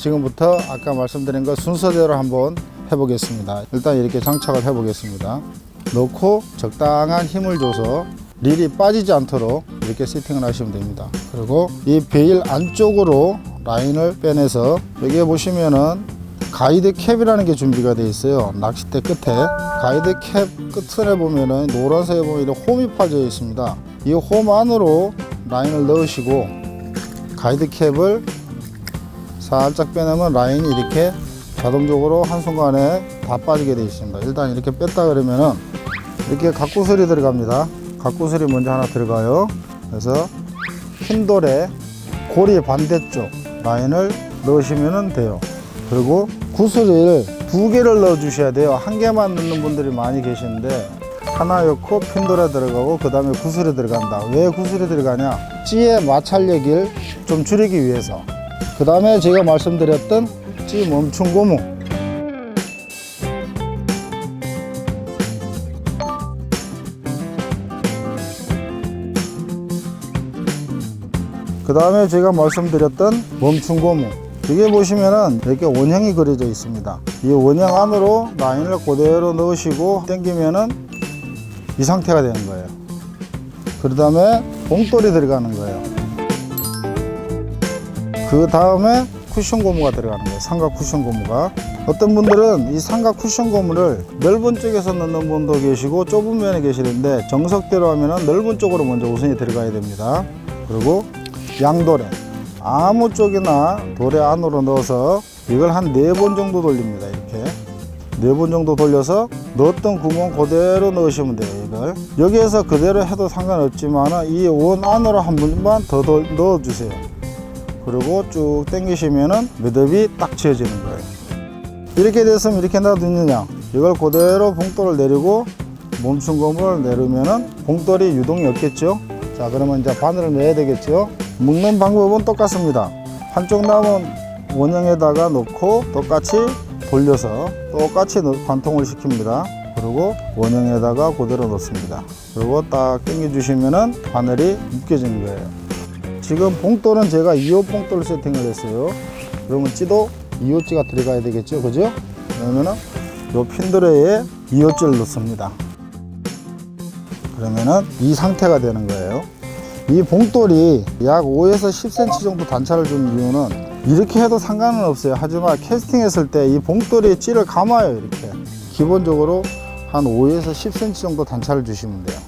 지금부터 아까 말씀드린 것 순서대로 한번 해보겠습니다. 일단 이렇게 장착을 해보겠습니다. 넣고 적당한 힘을 줘서 릴이 빠지지 않도록 이렇게 세팅을 하시면 됩니다. 그리고 이 베일 안쪽으로 라인을 빼내서 여기에 보시면은 가이드 캡이라는 게 준비가 되어 있어요. 낚싯대 끝에 가이드 캡 끝에 보면은 노란색에 보면 이런 홈이 파져 있습니다. 이 홈 안으로 라인을 넣으시고 가이드 캡을 살짝 빼내면 라인이 이렇게 자동적으로 한순간에 다 빠지게 되어 있습니다. 일단 이렇게 뺐다 그러면은 이렇게 각구슬이 들어갑니다. 각구슬이 먼저 하나 들어가요. 그래서 핀돌에 고리 반대쪽 라인을 넣으시면 돼요. 그리고 구슬을 두 개를 넣어 주셔야 돼요. 한 개만 넣는 분들이 많이 계시는데 하나 넣고 핀돌에 들어가고 그 다음에 구슬이 들어간다. 왜 구슬이 들어가냐? 찌의 마찰력을 좀 줄이기 위해서. 그 다음에 제가 말씀드렸던 찌 멈춤 고무. 그 다음에 제가 말씀드렸던 멈춤 고무. 여기 보시면은 이렇게 원형이 그려져 있습니다. 이 원형 안으로 라인을 그대로 넣으시고 당기면은 이 상태가 되는 거예요. 그 다음에 봉돌이 들어가는 거예요. 그 다음에 쿠션 고무가 들어가는 거예요. 삼각 쿠션 고무가. 어떤 분들은 이 삼각 쿠션 고무를 넓은 쪽에서 넣는 분도 계시고 좁은 면에 계시는데 정석대로 하면은 넓은 쪽으로 먼저 우선이 들어가야 됩니다. 그리고 양도래 아무 쪽이나 도래 안으로 넣어서 이걸 한 네 번 정도 돌립니다. 이렇게 네 번 정도 돌려서 넣었던 구멍 그대로 넣으시면 돼요. 이걸 여기에서 그대로 해도 상관없지만 이 원 안으로 한 번만 더 돌- 넣어주세요. 그리고 쭉 당기시면은 매듭이 딱 지어지는 거예요. 이렇게 됐으면 이렇게 놔두느냐? 이걸 그대로 봉돌을 내리고 고무를 내리면은 봉돌이 유동이 없겠죠? 자, 그러면 이제 바늘을 내야 되겠죠? 묶는 방법은 똑같습니다. 한쪽 남은 원형에다가 넣고 똑같이 돌려서 똑같이 넣- 관통을 시킵니다. 그리고 원형에다가 그대로 넣습니다. 그리고 딱 당겨 주시면은 바늘이 묶여지는 거예요. 지금 봉돌은 제가 2호 봉돌 세팅을 했어요. 그러면 찌도 2호찌가 들어가야 되겠죠, 그죠? 그러면은 요 핀드레에 2호찌를 넣습니다. 그러면은 이 상태가 되는 거예요. 이 봉돌이 약 5에서 10cm 정도 단차를 준 이유는 이렇게 해도 상관은 없어요. 하지만 캐스팅 했을 때 이 봉돌이 찌를 감아요, 이렇게. 기본적으로 한 5에서 10cm 정도 단차를 주시면 돼요.